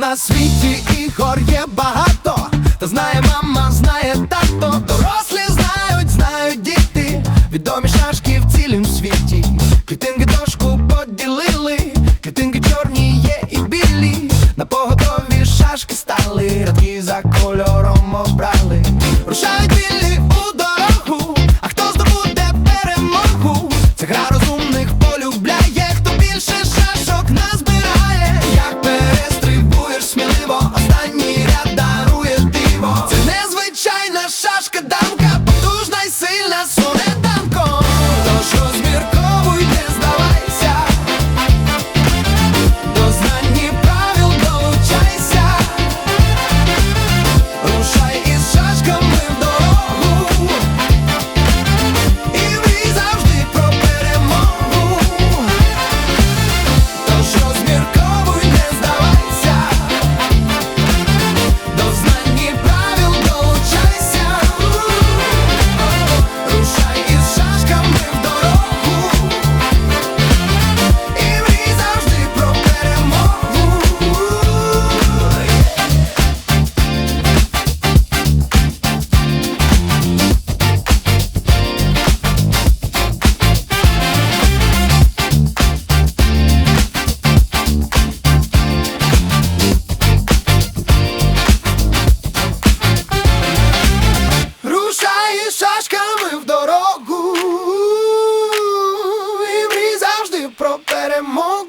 На світі ігор є багато, та знає мама, знає тато, дорослі знають, знають діти, відомі шашки в цілім світі, квітинки дошку поділили, клітинки чорні є і білі, на поготові шашки стали, радки за кольором обрали, рушають білі. Беремо